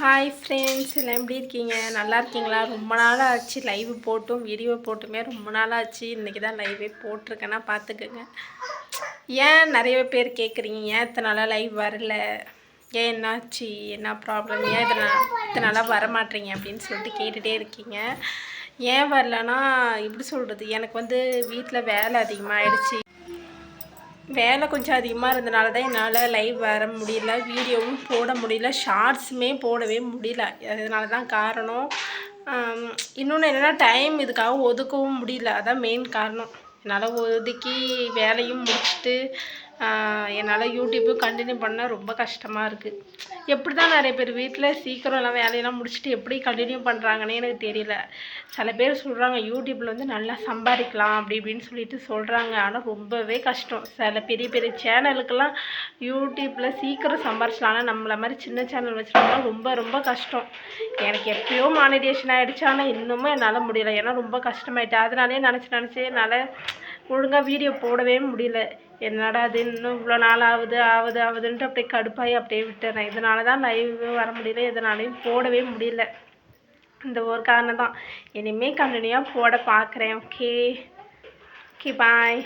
Hi friends எல்லாம் எப்படி இருக்கீங்க? நல்லா இருக்கீங்களா? ரொம்ப நாள் ஆச்சு லைவ் போட்டும் வீடியோ போட்டுமே. ரொம்ப நாள் ஆச்சு இன்றைக்கி தான் லைவே போட்டிருக்கேன்னா பார்த்துக்குங்க. ஏன் நிறைய பேர் கேட்குறீங்க ஏன் இத்தனை நாளாக லைவ் வரல? ஏன் என்னாச்சு? என்ன ப்ராப்ளம் ஏன் இதனால் இத்தனை நாளாக வர அப்படின்னு சொல்லிட்டு கேட்டுகிட்டே இருக்கீங்க. ஏன் வரலன்னா எப்படி சொல்கிறது எனக்கு வந்து வீட்டில் வேலை அதிகமாகிடுச்சு வேலை கொஞ்சம் அதிகமாக இருந்தனால தான் என்னால் லைவ் வர முடியல வீடியோவும் போட முடியல ஷார்ட்ஸுமே போடவே முடியல. அதனால தான் காரணம் இன்னொன்று என்னென்னா டைம் இதுக்காக ஒதுக்கவும் முடியல. அதான் மெயின் காரணம். என்னால் ஒதுக்கி வேலையும் முடிச்சுட்டு என்னால் யூடியூப்பு கண்டினியூ பண்ண ரொம்ப கஷ்டமாக இருக்குது எப்படி தான் நிறைய பேர் வீட்டில் சீக்கிரம் எல்லாம் வேலையெல்லாம் முடிச்சுட்டு எப்படி கண்டினியூ பண்ணுறாங்கன்னே எனக்கு தெரியல. சில பேர் சொல்கிறாங்க யூடியூப்பில் வந்து நல்லா சம்பாதிக்கலாம் அப்படி இப்படின்னு சொல்லிட்டு சொல்கிறாங்க ஆனால் ரொம்பவே கஷ்டம். சில பெரிய பெரிய சேனலுக்கெல்லாம் யூடியூப்பில் சீக்கிரம் சம்பாரிச்சலாம். ஆனால் நம்மளை மாதிரி சின்ன சேனல் வச்சுருந்தா ரொம்ப ரொம்ப கஷ்டம். எனக்கு எப்பயோ மானிடேஷன் ஆகிடுச்சு ஆனால் இன்னமும் என்னால் முடியலை. ஏன்னா ரொம்ப கஷ்டமாயிட்டு. அதனாலே நினச்சி நினச்சி என்னால் ஒழுங்காக வீடியோ போடவே முடியல. என்னடா அது இன்னும் இவ்வளோ நாள் ஆகுது ஆகுது ஆகுதுன்ட்டு அப்படியே கடுப்பாகி அப்படியே விட்டுறேன். இதனால தான் லைவ் வர முடியல இதனாலையும் போடவே முடியல. இந்த ஒரு காரணம் தான் இனிமேல் கண்டினியூவாக போட பார்க்குறேன் ஓகே ஓகே பாய்